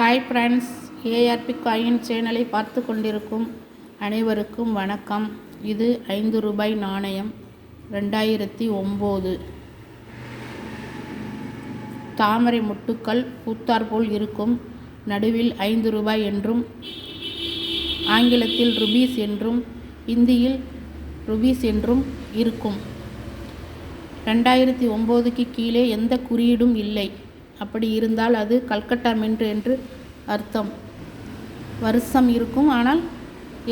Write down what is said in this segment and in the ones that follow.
Hi friends ARP coin சேனலை பார்த்து கொண்டிருக்கும் அனைவருக்கும் வணக்கம். இது ஐந்து ரூபாய் நாணயம் ரெண்டாயிரத்தி ஒம்பது. தாமரை முட்டுக்கள் பூத்தாற்போல் இருக்கும் நடுவில் ஐந்து ரூபாய் என்றும் ஆங்கிலத்தில் ருபீஸ் என்றும் இந்தியில் ருபீஸ் என்றும் இருக்கும். ரெண்டாயிரத்தி ஒம்போதுக்கு கீழே எந்த குறியீடும் இல்லை. அப்படி இருந்தால் அது கல்கட்டா மென்று என்று அர்த்தம். வருஷம் இருக்கும் ஆனால்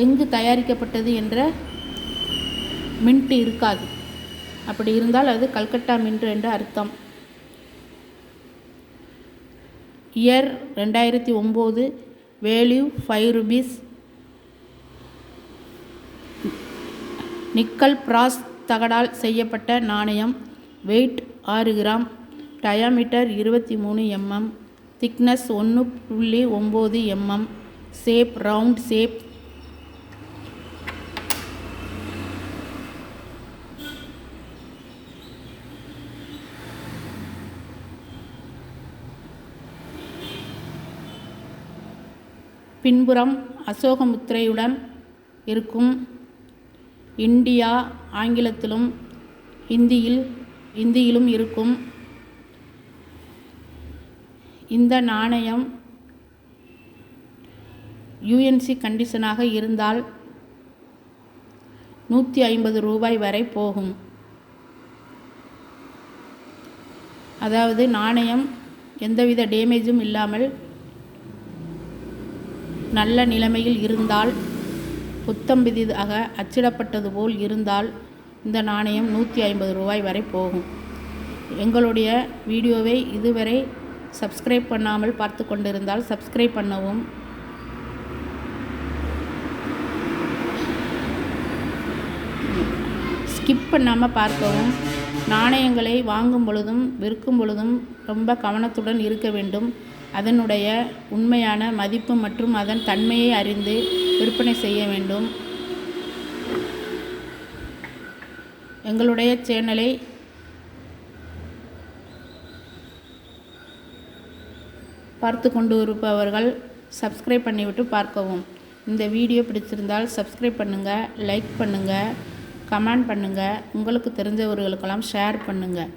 எங்கு தயாரிக்கப்பட்டது என்ற மின்ட் இருக்காது. அப்படி இருந்தால் அது கல்கட்டா மின்ட் என்று அர்த்தம். இயர் ரெண்டாயிரத்தி ஒம்பது value five rupees. Nickel brass தகடால் செய்யப்பட்ட நாணயம். வெயிட் ஆறு கிராம். டயாமீட்டர் இருபத்தி மூணு எம்எம் திக்னஸ் ஒன்று புள்ளி ஒம்பது எம்எம் ஷேப் ரவுண்ட் ஷேப். பின்புறம் அசோகமுத்திரையுடன் இருக்கும் இந்தியா ஆங்கிலத்திலும் ஹிந்தியில் இந்தியிலும் இருக்கும். இந்த நாணயம் யூஎன்சி கண்டிஷனாக இருந்தால் நூற்றி ஐம்பது ரூபாய் வரை போகும். அதாவது நாணயம் எந்தவித டேமேஜும் இல்லாமல் நல்ல நிலைமையில் இருந்தால் புத்தம்பிதிதாக அச்சிடப்பட்டது போல் இருந்தால் இந்த நாணயம் நூற்றி ஐம்பது ரூபாய் வரை போகும். எங்களுடைய வீடியோவை இதுவரை சப்ஸ்கிரைப் பண்ணாமல் பார்த்து கொண்டிருந்தால் சப்ஸ்கிரைப் பண்ணவும். ஸ்கிப் பண்ணாமல் பார்க்கவும். நாணயங்களை வாங்கும் பொழுதும் விற்கும் பொழுதும் ரொம்ப கவனத்துடன் இருக்க வேண்டும். அதனுடைய உண்மையான மதிப்பு மற்றும் அதன் தன்மையை அறிந்து விற்பனை செய்ய வேண்டும். எங்களுடைய சேனலை பார்த்து கொண்டு இருப்பவர்கள் சப்ஸ்கிரைப் பண்ணிவிட்டு பார்க்கவும். இந்த வீடியோ பிடிச்சிருந்தால் சப்ஸ்கிரைப் பண்ணுங்கள் லைக் பண்ணுங்கள் கமெண்ட் பண்ணுங்கள் உங்களுக்கு தெரிஞ்சவர்களுக்கெல்லாம் ஷேர் பண்ணுங்கள்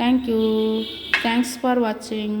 தேங்க்யூ தேங்க்ஸ் ஃபார் வாட்சிங்